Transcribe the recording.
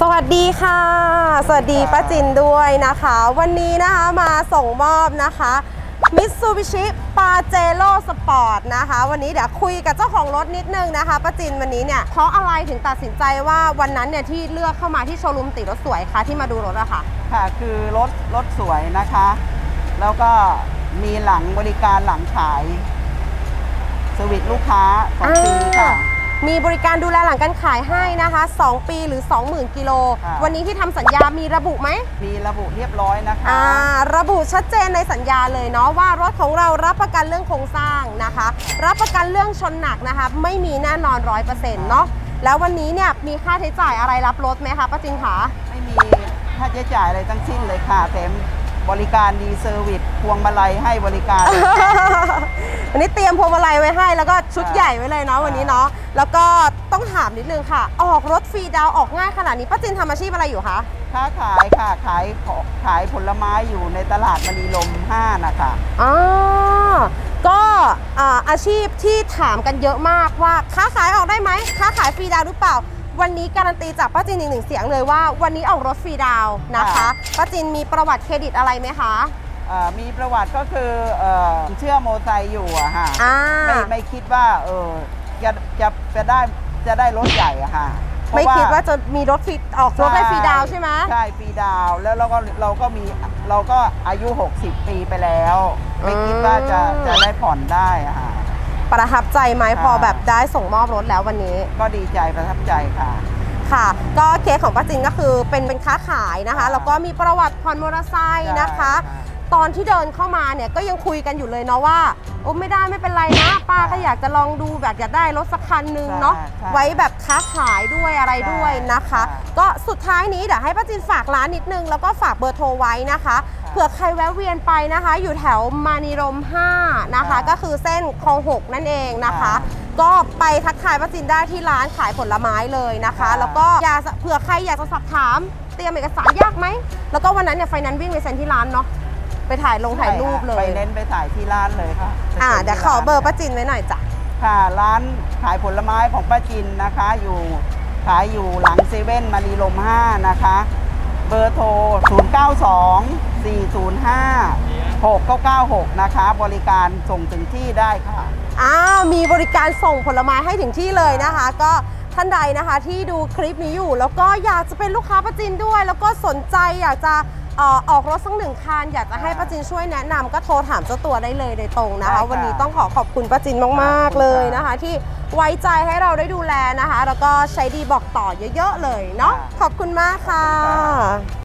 สวัสดีค่ะ สวัสดีป้าจินด้วยนะคะ วันนี้นะคะมาส่งมอบนะคะมิตซูบิชิปาเจโ o สปอร์ตนะคะ วันนี้เดี๋ยวคุยกับเจ้าของรถนิดนึงนะคะป้าจินวันนี้เนี่ยเพราะอะไรถึงตัดสินใจว่าวันนั้นเนี่ยที่เลือกเข้ามาที่โชว์รูมติรถสวยคะที่มาดูรถอะค่ะ ค่ะ คือรถรถสวยนะคะ แล้วก็มีหลังบริการหลังขายสวิตลูกค้าสองปีค่ะ มีบริการดูแลหลังการขายให้นะคะ 2 ปีหรือ 20,000 กิโล ค่ะ วันนี้ที่ทำสัญญามีระบุไหมมีระบุเรียบร้อยนะคะอ่าระบุชัดเจนในสัญญาเลยเนาะว่ารถของเรารับประกันเรื่องโครงสร้างนะคะ รับประกันเรื่องชนหนักนะคะ ไม่มีแน่นอนร้อยเปอร์เซ็นต์เนาะแล้ววันนี้เนี่ยมีค่าใช้จ่ายอะไรรับรถไหมคะป้าจินคะไม่มีค่าใช้จ่ายอะไรทั้งสิ้นเลยค่ะแถมบริการดีเซอร์วิสพวงมาลัยให้บริการ วันนี้เตรียมพวงมาลัยไว้ให้ แล้วก็ชุดค่ะใหญ่ไว้เลยเนาะวันนี้เนาะแล้วก็ต้องถามนิดนึงค่ะ ออกรถฟรีดาวน์ออกง่ายขนาดนี้ป้าจินทำอาชีพอะไรอยู่คะค้าขายค่ะขายของขายผลไม้อยู่ในตลาดมณีลม5นะคะอ๋อก็อ่าอาชีพที่ถามกันเยอะมากว่าค้าขายออกได้ไหมค้าขายฟรีดาวน์หรือเปล่าวันนี้การันตีจากป้าจินอีกหนึ่งเสียงเลยว่าวันนี้ออกรถฟรีดาวน์นะคะค่ะป้าจินมีประวัติเครดิตอะไรไหมคะ เอ่อมีประวัติก็คือเอ่อเชื่อโมไซค์อยู่อะค่ะอ่า ไม่ไม่คิดว่าเออจะจะจะได้จะได้รถใหญ่อะค่ะเพระไม่คิดว่าจะมีรถฟรีออกรถได้ฟรีดาวน์ใช่ไหมใช่ฟรีดาวน์แล้วเราก็เราก็มีเราก็อายุ 60 ปีไปแล้ว ไม่คิดว่าจะอืมจะได้ผ่อนได้อะค่ะ ประทับใจไหมค่ะพอแบบได้ส่งมอบรถแล้ววันนี้ ก็ดีใจประทับใจค่ะ ค่ะ ก็เคสของป้าจินก็คือเป็นเป็นค้าขายนะคะ ค่ะแล้วก็มีประวัติผ่อนมอเตอร์ไซค์นะคะ ใช่ ตอนที่เดินเข้ามาเนี่ยก็ยังคุยกันอยู่เลยเนาะว่าโอ้ไม่ได้ไม่เป็นไรนะป้าก็อยากจะลองดูแบบอยากได้รถสักคันหนึงเนาะใช่ใช่ไว้แบบค้าขายด้วยอะไรด้วยนะคะ ใช่ ก็สุดท้ายนี้เดี๋ยวให้ป้าจินฝากร้านนิดนึง แล้วก็ฝากเบอร์โทรไว้นะคะ เผื่อใครแวะเวียนไปนะคะ อยู่แถวมานิรม 5 นะคะค่ะก็คือเส้นคลอง6นั่นเองนะคะค่ะก็ไปทักทายป้าจินได้ที่ร้านขายผลไม้เลยนะคะ ค่ะ แล้วก็อยากจะเผื่อใครอยากจะสอบถาม เตรียมเอกสารยากไหม แล้วก็วันนั้นเนี่ยไฟนั้นวิ่งไปเซ็นที่ร้านเนาะ ไปถ่ายลงถ่ายรูปเลไปย เน้นไปถ่ายที่ร้านเลยค่ะอ่าไปเดี๋ยวที่ขอเบอร์นป้าจินไว้หน่อยจ้ะ ค่ะร้านขายผลไม้ของป้าจินนะคะ อยู่ขายอยู่หลังเซเว่นมารีลม5นะคะ เบอร์โทร 092 405 6996 นะคะ บริการส่งถึงที่ได้ค่ะ อ้าวมีบริการส่งผลไม้ให้ถึงที่เลยนะคะ ก็ท่านใดนะคะที่ดูคลิปนี้อยู่ แล้วก็อยากจะเป็นลูกค้าป้าจินด้วย แล้วก็สนใจอยากจะ เอ่อออกรถสักหนึ่งคันอยากจะให้ป้าจินช่วยแนะนำก็โทรถามเจ้าตัวได้เลยโดยตรงนะคะได้ค่ะ วันนี้ต้องขอขอบคุณป้าจินมากขอบคุณๆเลยค่ะนะคะ ที่ไว้ใจให้เราได้ดูแลนะคะ แล้วก็ใช้ดีบอกต่อเยอะ ๆ เลยเนาะค่ะขอบคุณมากค่ะขอบคุณค่ะ